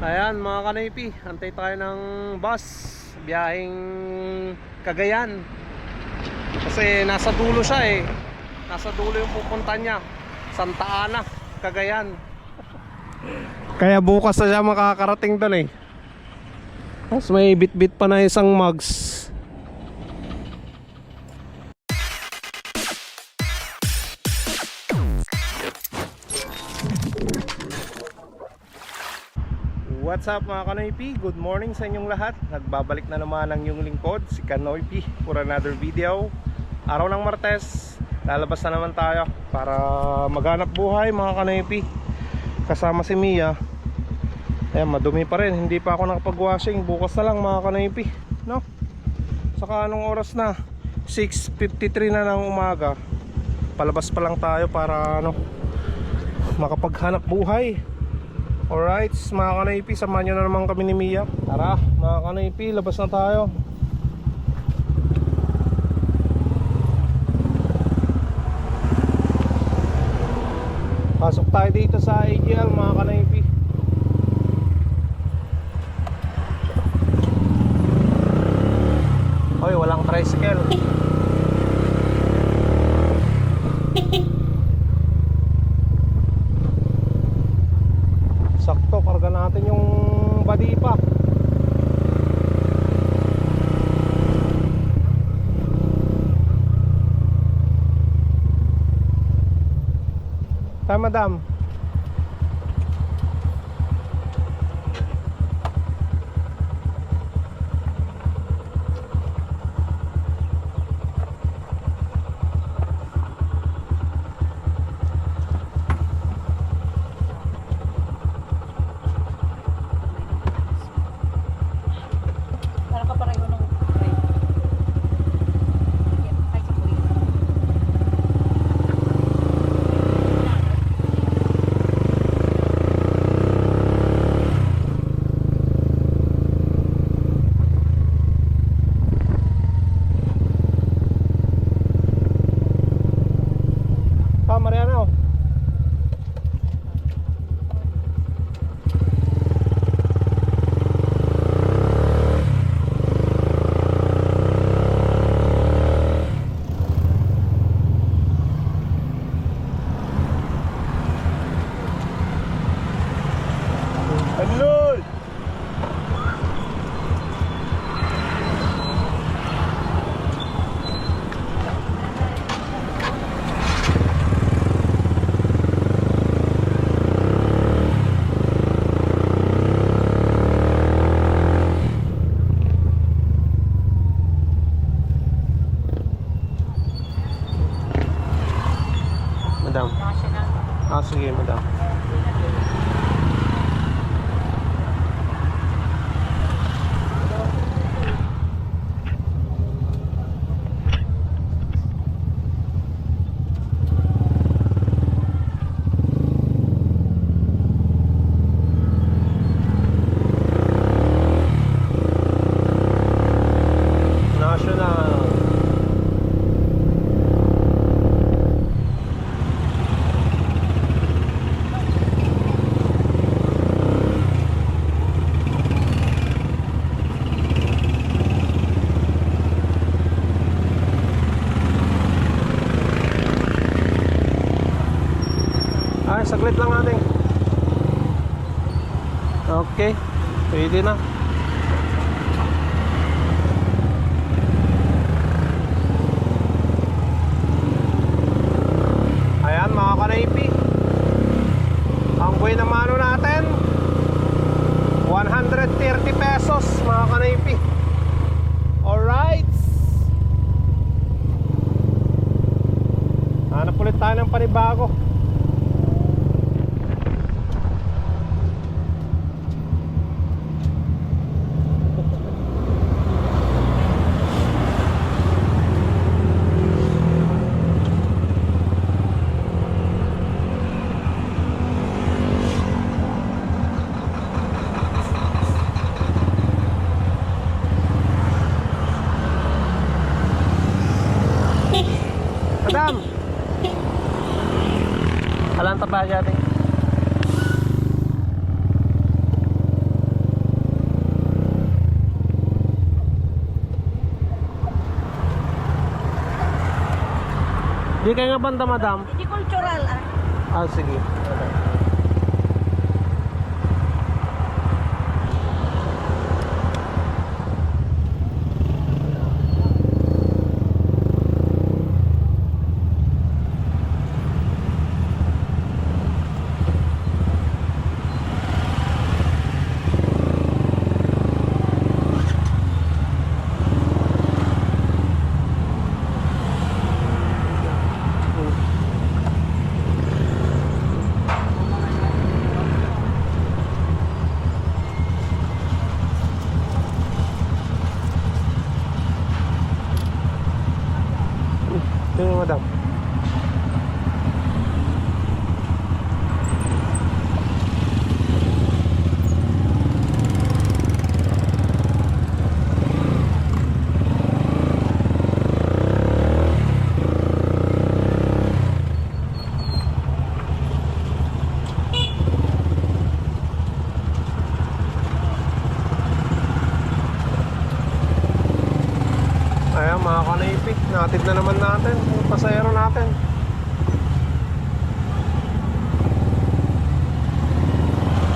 Ayan mga kanaypi, antay tayo ng bus biyaheng Cagayan. Kasi nasa dulo siya eh. Nasa dulo yung pupunta niya. Santa Ana, Cagayan. Kaya bukas na siya makakarating doon eh. Tapos may bit-bit pa na isang mugs. What's up mga Kanoypi? Good morning sa inyong lahat. Nagbabalik na naman ang yung lingkod Si Kanoypi for another video. Araw ng Martes Lalabas na naman tayo Para maghanap buhay mga Kanoypi Kasama si Mia. Ayan, madumi pa rin. Hindi pa ako nakapag-washing. Bukas na lang mga Kanoypi No? Saka anong oras na? 6.53 na ng umaga. Palabas pa lang tayo para ano Makapaghanap buhay Alright, mga kanaypi, samahan nyo na naman kami ni Mia. Tara, mga kanaypi, labas na tayo. Pasok tayo dito sa AGL mga kanaypi Hoy, walang tricycle Sakto, karga natin yung body pa Tama, madam. Pwede na. Ayan mga kanaypi. Ang buhay na mano natin 130 pesos mga kanaypi. Alright. Hanap ulit tayo ng panibago. bahagya din. Di kayo nga banda, madam? Hindi cultural ah. Ah, sige. Okay. Tingnan mo, madam. Ayan mga kanaypi, natid na naman natin yung pasayero natin.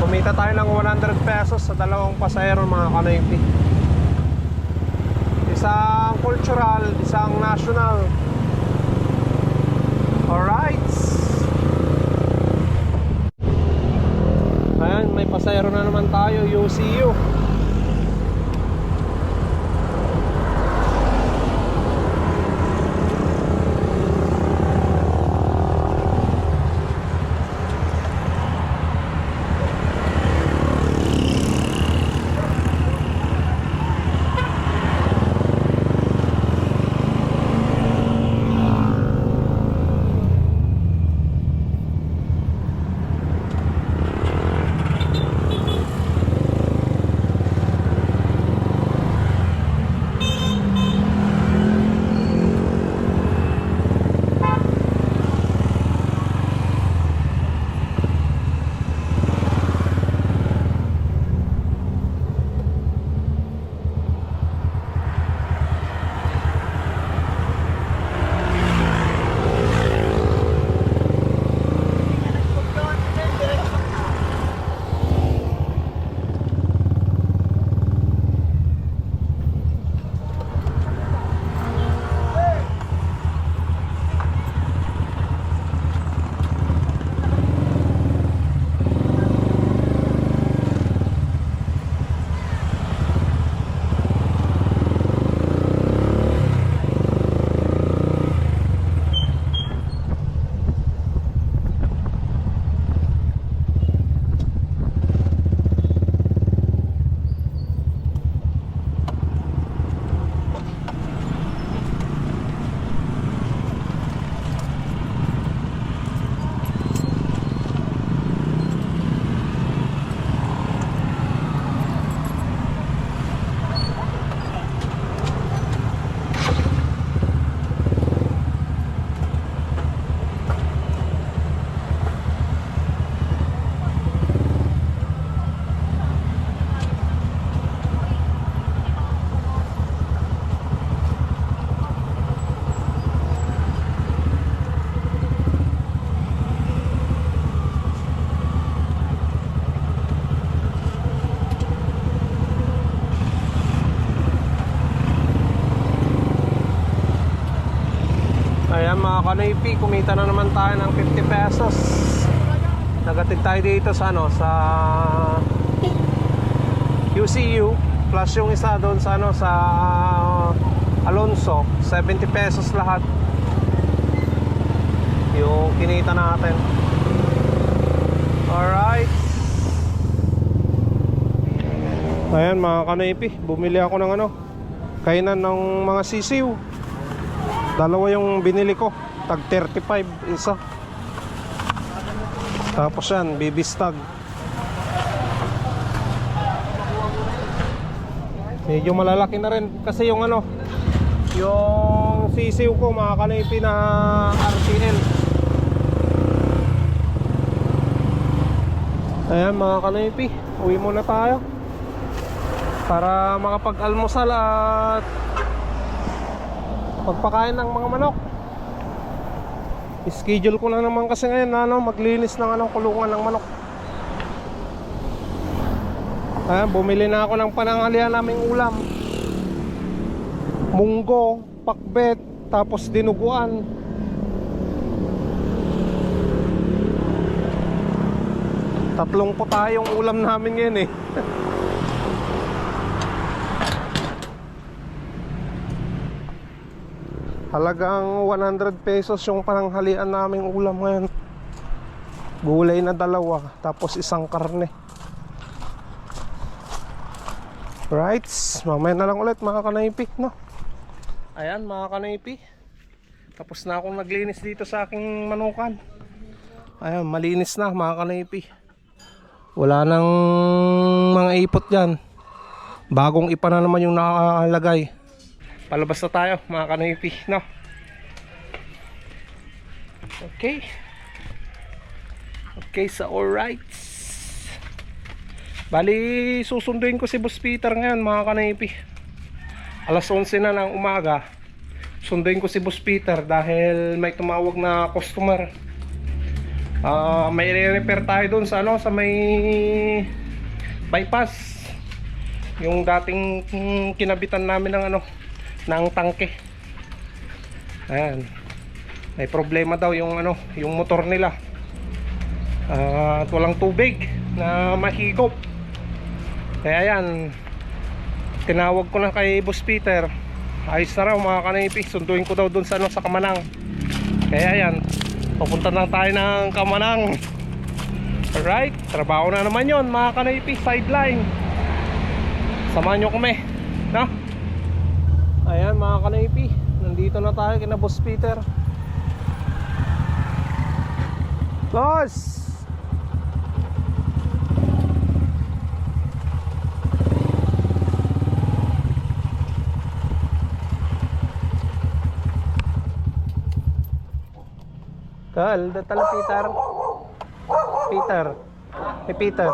Kumita tayo ng 100 pesos sa dalawang pasayero mga kanaypi. Isang cultural, isang national. Alright. Ayan, may pasayero na naman tayo, UCU. Kanoypi, kumita na naman tayo ng 50 pesos. Nagatid tayo dito sa ano, sa UCU plus yung isa doon sa ano sa Alonso, 70 pesos lahat. Yung kinita natin. Alright. Ayan mga kanoypi, bumili ako ng ano, kainan ng mga sisiw. Dalawa yung binili ko. Tag 35 isa. Tapos yan, baby stag. Medyo malalaki na rin kasi yung ano, yung sisiw ko mga kanipi na RTL. Ayan mga kanipi, uwi muna tayo. Para makapag-almusal at pagpakain ng mga manok Schedule ko na naman kasi ngayon na ano, maglinis ng ano, kulungan ng manok. Ayan, bumili na ako ng pananghalian naming ulam. Munggo, pakbet, tapos dinuguan. Tatlong po tayong ulam namin ngayon eh. Halagang 100 pesos yung pananghalian naming ulam ngayon. Gulay na dalawa, tapos isang karne. Right, mamaya na lang ulit mga kanaypi, no? Ayan mga kanaypi. Tapos na akong naglinis dito sa aking manukan. Ayan, malinis na mga kanaypi. Wala nang mga ipot dyan. Bagong ipa na naman yung nakalagay. Palabas na tayo mga kanaypi, no? Okay. Okay, so alright. Bali, susunduin ko si Boss Peter ngayon mga kanaypi. Alas 11 na ng umaga. Sunduin ko si Boss Peter dahil may tumawag na customer. Ah, may repair tayo doon sa ano sa may bypass. Yung dating kinabitan namin ng ano ng tangke. Ayan. May problema daw yung ano, yung motor nila. Ah, at walang tubig na mahigop. Kaya yan, tinawag ko na kay Boss Peter. Ayos na raw mga kanaypi, sunduin ko daw doon sa ano sa Kamanang. Kaya yan, papunta na tayo ng Kamanang. Alright, trabaho na naman yon mga kanaypi, sideline. Samahan nyo kami, no? Ayan mga kanaypi, nandito na tayo kina Boss Peter. Boss! Kal, datala Peter. Peter. Hey Peter.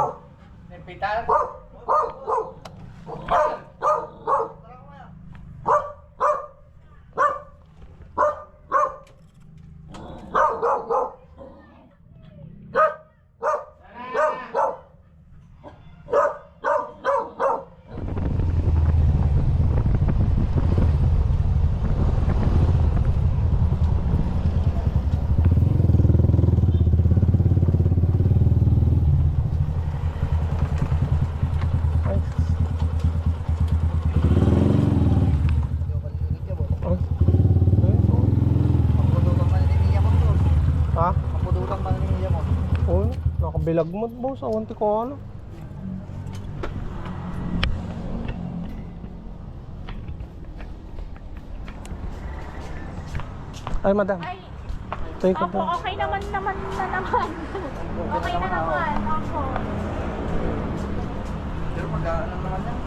Ay. Oh. Ha? Oh, nakabilag mo boss, awanti ko ano. Ay, madam. Ay, Take opo, po. okay naman naman na naman. okay na naman, opo. Pero pag ano naman yan.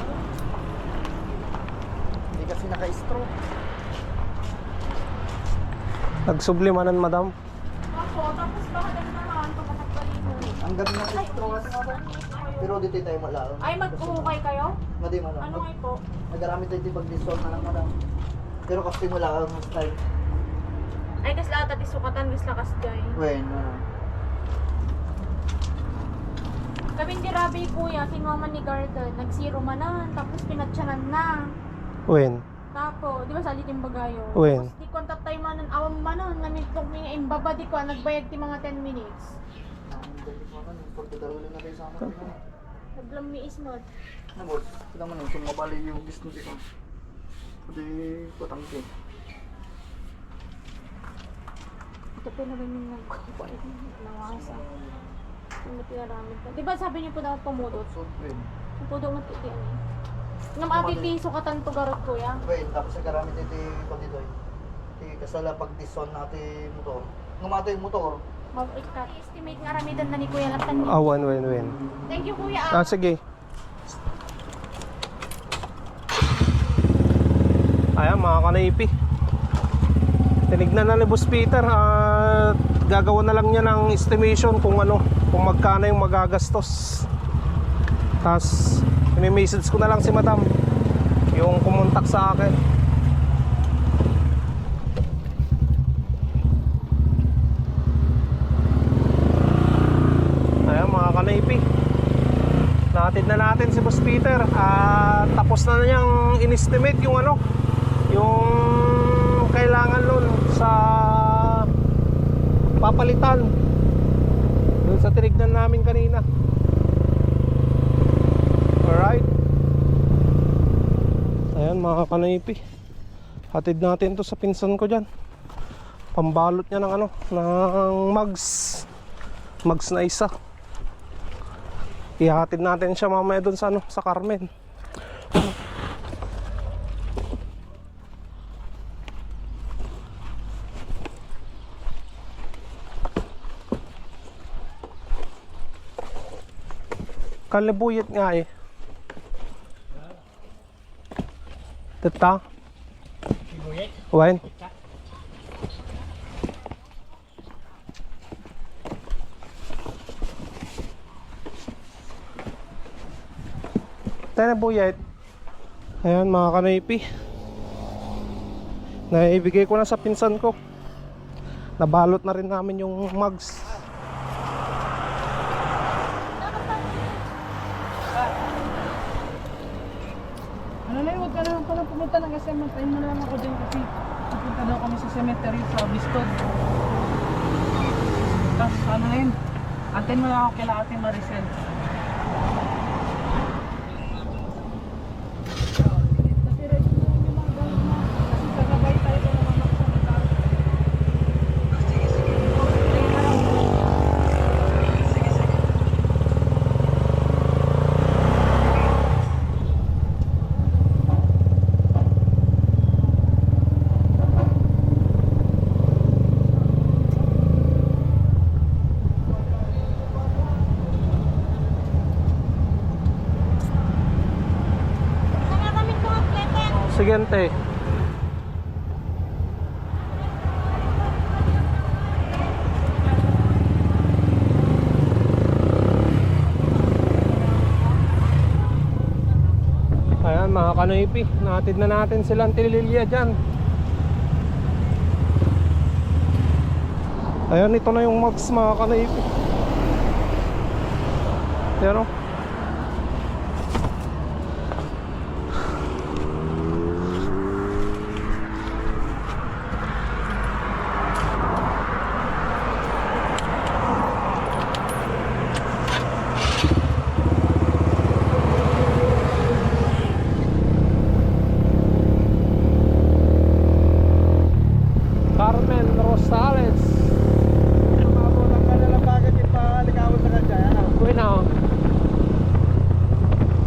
Hindi kasi naka-stroke. Nagsublimanan, madam. Opo, tapos baka. Ang gabi kasi ako. Pero dito tayo malaon. Ay, mag-uhukay kayo? Madi mo Ano nga po? Nagaramit tayo di pag-dissolve na lang madam. Pero kasi wala kang style. Ay, kas lahat at isukatan, kas lakas jay. When, ano. Kaming dirabi kuya, kinuha ni Garden, nag-zero manan, tapos pinatsyanan na. When? Tapo, di ba sa yung bagayo? Uwin. Tapos di kontak tayo manan, awang manan, namin kong mga imbaba di ko, nagbayad ti mga 10 minutes. Ang mo ano. Pagdadalo na kayo sa amin. Naglamiis mo. Ano boss? Kita mo nung sumabali yung business ko. Pwede patangke. Ito po na rin yung nagkukuha nawasa. Yung matiraramid pa. Di ba sabi niyo po dapat pumudot? So, when. Yung po daw matitian eh. Ngam ati ti sukatan to garot kuya. When, tapos nagaramit ito yung dito eh. Iti kasala pag-dissolve natin motor. Ngumata yung motor. Mag-ikat. Estimate nga ramidan na ni kuya laktan niyo. Ah, when, when, when. Thank you kuya. Ah, sige. Ayan, mga kanaypi. Tinignan na ni Boss Peter at gagawa na lang niya ng estimation kung ano, kung magkano yung magagastos. Tapos, message ko na lang si Madam yung kumontak sa akin. kanaypi. Natid na natin si Boss Peter at tapos na niyang in-estimate yung ano, yung kailangan nun sa papalitan dun sa tinignan namin kanina. Alright. Ayan mga kanaypi. Hatid natin to sa pinsan ko dyan. Pambalot niya ng ano, ng mugs. Mugs na isa. Ihatid natin siya mamaya doon sa ano, sa Carmen. Kalibuyat nga eh. Tata? Wine? Tayo na buyat. Ayan mga kanaypi. Naibigay ko na sa pinsan ko. Nabalot na rin namin yung mugs. Ano na huwag ka naman pala pumunta ng na lang ako dyan kasi pupunta daw kami sa cemetery sa Bistod. Tapos ano na yun, antayin mo lang ako kila Ate Maricel. Kasi ready na yun yung mga gamit mo. Kasi kagabay tayo ko naman ako sa metal. Sige, sige. Saka kami ko atlete. Sige ante. Ayan mga kanoypi, natid na natin silang tililya dyan. Ayan, ito na yung mugs mga kanoypi. Pero, Carmen Rosales. Mabulang ka na lang bagay yung palikawin sa kanya. Yan ako. Uy na oh.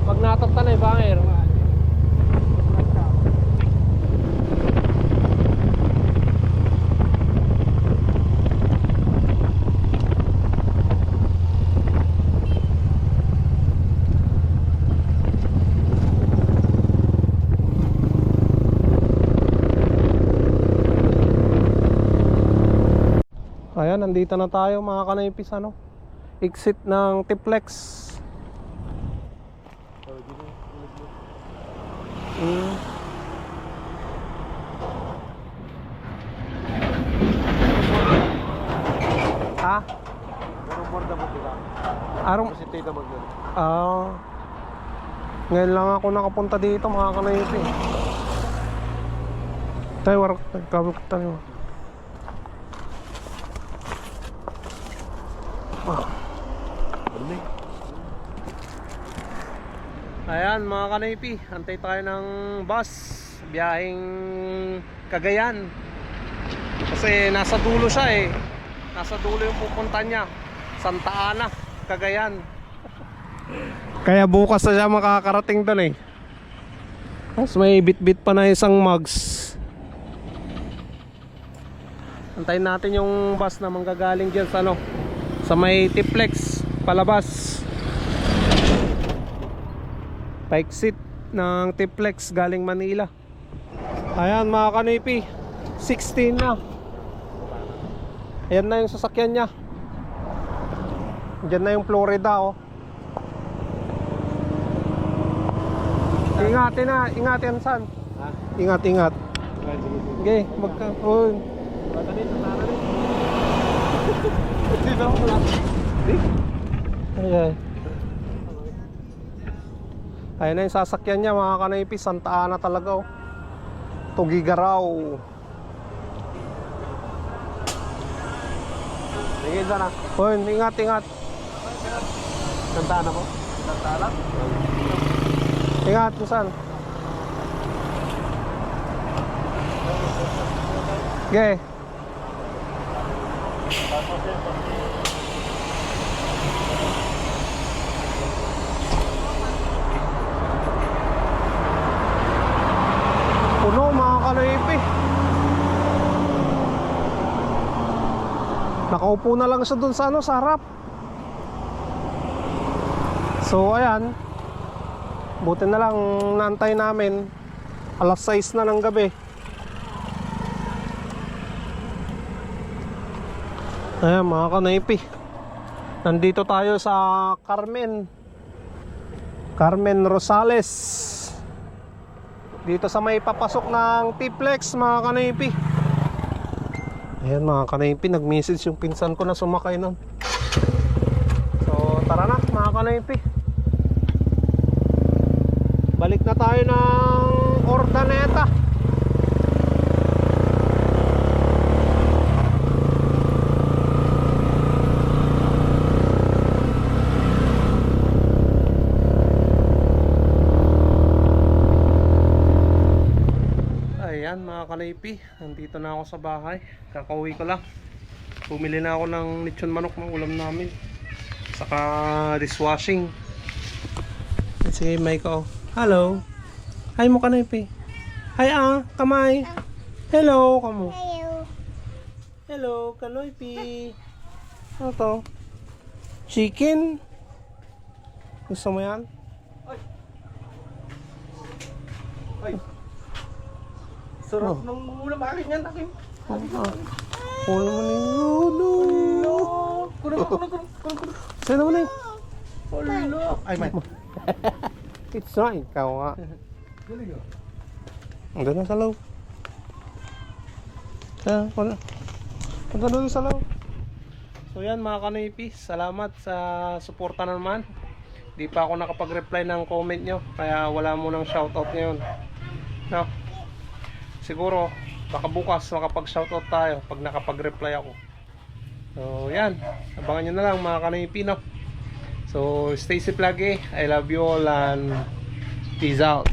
Pag natakta na yung bangir. Ayan, nandito na tayo mga kanaypis ano. Exit ng Tiplex. Mm. Ha? Pero borda mo diba? Arong Kasi tita magdala. Ah. ngayon lang ako nakapunta dito mga kanaypi. Tayo warak kabuk tayo. Ayan mga kanaypi, antay tayo ng bus biyaheng Cagayan. Kasi nasa dulo siya eh. Nasa dulo yung pupunta niya. Santa Ana, Cagayan. Kaya bukas na siya makakarating doon eh. Tapos may bit-bit pa na isang mugs. Antayin natin yung bus na manggagaling dyan sa ano. Sa may Tiplex, palabas. Paiksit ng Tiplex galing Manila. Ayan mga kanipi, 16 na. Ayan na yung sasakyan niya. Diyan na yung Florida oh. Ingatin na, ingatin san. Ha? Ingat, ingat. Okay, magka... Oh. Okay. Ayun na yung sasakyan niya mga kanaypi. Santa Ana talaga oh. Tugigaraw. Sige, sana. Hoy, ingat, ingat. Santa Ana po. Santa Ana? Ingat, kung saan? Okay. Nakaupo na lang siya dun sa ano, sa harap. So ayan, Buti na lang naantay namin alas 6 na ng gabi. Ayan mga kanaypi. Nandito tayo sa Carmen. Carmen Rosales. Dito sa may papasok ng Tiplex mga kanaypi. Ayan mga kanaypi, nag-message yung pinsan ko na sumakay nun. So tara na mga kanaypi. Balik na tayo ng Ordaneta. Ayan mga kanaypi, nandito na ako sa bahay. Kakauwi ko lang. Bumili na ako ng lechon manok ng ulam namin. Saka dishwashing. Si Mike oh. Hello. Hi mo kanaypi. Hi ah, kamay. Hello, kamo. Hello. Hello, kanoypi. Ano to? Chicken? Gusto mo yan? Sarap ng ulam akin yan, akin. Kulo mo na yun. no. Kunin ko, kunin ko, kunin ko. Sino mo na yun? Hello. Ay, man. It's fine. Ikaw nga. Ando na sa loob. Kaya, wala. Punta doon sa loob. So yan mga kanipi, salamat sa suporta na naman. Di pa ako nakapag-reply ng comment nyo, kaya wala mo ng shoutout ngayon. No? Siguro, baka bukas makapag-shoutout tayo pag nakapag-reply ako. So yan, abangan nyo na lang mga kanipi, no? So stay safe lagi. I love you all and peace out.